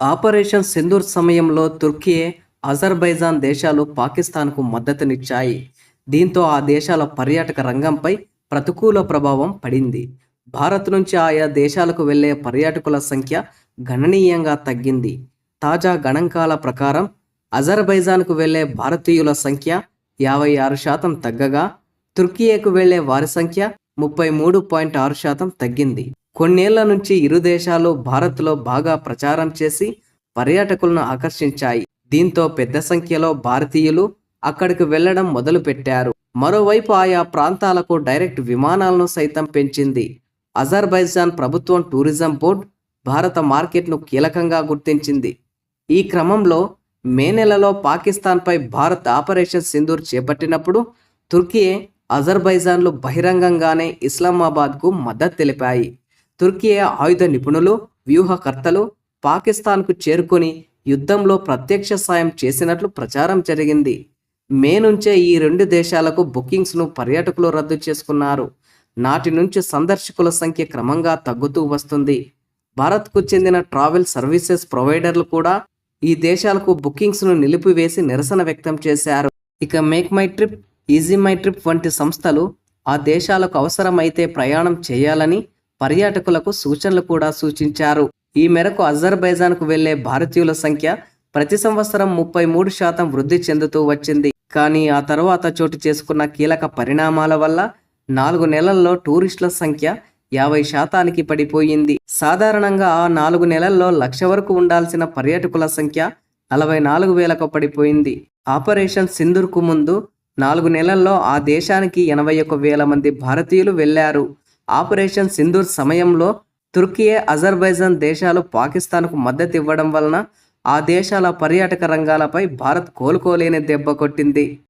Operation Sindoor సమయంలో తుర్కీ Azerbaijan దేశాలు పాకిస్తాన్కు మద్దతునిచ్చాయి. దీంతో ఆ దేశాల పర్యాటక రంగంపై ప్రతికూల ప్రభావం పడింది. భారత్ నుంచి ఆయా దేశాలకు వెళ్ళే పర్యాటకుల సంఖ్య గణనీయంగా తగ్గింది. తాజా గణాంకాల ప్రకారం అజర్బైజాన్కు వెళ్ళే భారతీయుల సంఖ్య యాభై ఆరు శాతం తగ్గగా తుర్కియేకు వెళ్ళే వారి సంఖ్య ముప్పై మూడు పాయింట్ ఆరు శాతం తగ్గింది. కొన్నేళ్ళ నుంచి ఇరు దేశాలు భారత్లో బాగా ప్రచారం చేసి పర్యాటకులను ఆకర్షించాయి. దీంతో పెద్ద సంఖ్యలో భారతీయులు అక్కడికి వెళ్ళడం మొదలుపెట్టారు. మరోవైపు ఆయా ప్రాంతాలకు డైరెక్ట్ విమానాలను సైతం పెంచింది. అజర్బైజాన్ ప్రభుత్వం టూరిజం బోర్డ్ భారత మార్కెట్ను కీలకంగా గుర్తించింది. ఈ క్రమంలో మే నెలలో పాకిస్తాన్పై భారత్ ఆపరేషన్ సింధూర్ చేపట్టినప్పుడు తుర్కీ అజర్బైజాన్లు బహిరంగంగానే ఇస్లామాబాద్కు మద్దతు తెలిపాయి. తుర్కియే ఆయుధ నిపుణులు వ్యూహకర్తలు పాకిస్తాన్కు చేరుకొని యుద్ధంలో ప్రత్యక్ష సాయం చేసినట్లు ప్రచారం జరిగింది. మే నుంచే ఈ రెండు దేశాలకు బుకింగ్స్ను పర్యాటకులు రద్దు చేసుకున్నారు. నాటి నుంచి సందర్శకుల సంఖ్య క్రమంగా తగ్గుతూ వస్తుంది. భారత్కు చెందిన ట్రావెల్ సర్వీసెస్ ప్రొవైడర్లు కూడా ఈ దేశాలకు బుకింగ్స్ను నిలిపివేసి నిరసన వ్యక్తం చేశారు. ఇక MakeMyTrip EaseMyTrip వంటి సంస్థలు ఆ దేశాలకు అవసరమైతే ప్రయాణం చేయాలని పర్యాటకులకు సూచనలు కూడా సూచించారు. ఈ మేరకు అజర్బైజాన్కు వెళ్ళే భారతీయుల సంఖ్య ప్రతి సంవత్సరం ముప్పై మూడు శాతం వృద్ధి చెందుతూ వచ్చింది. కానీ ఆ తర్వాత చోటు చేసుకున్న కీలక పరిణామాల వల్ల నాలుగు నెలల్లో టూరిస్టుల సంఖ్య యాభై శాతానికి పడిపోయింది. సాధారణంగా ఆ నాలుగు నెలల్లో లక్ష వరకు ఉండాల్సిన పర్యాటకుల సంఖ్య నలభై నాలుగు వేలకు పడిపోయింది. ఆపరేషన్ సింధూర్కు ముందు నాలుగు నెలల్లో ఆ దేశానికి ఎనభై ఒక వేల మంది భారతీయులు వెళ్ళారు. ఆపరేషన్ సింధూర్ సమయంలో తుర్కియే అజర్బైజాన్ దేశాలు పాకిస్తాన్కు మద్దతు ఇవ్వడం వలన ఆ దేశాల పర్యాటక రంగాలపై భారత్ కోలుకోలేని దెబ్బ కొట్టింది.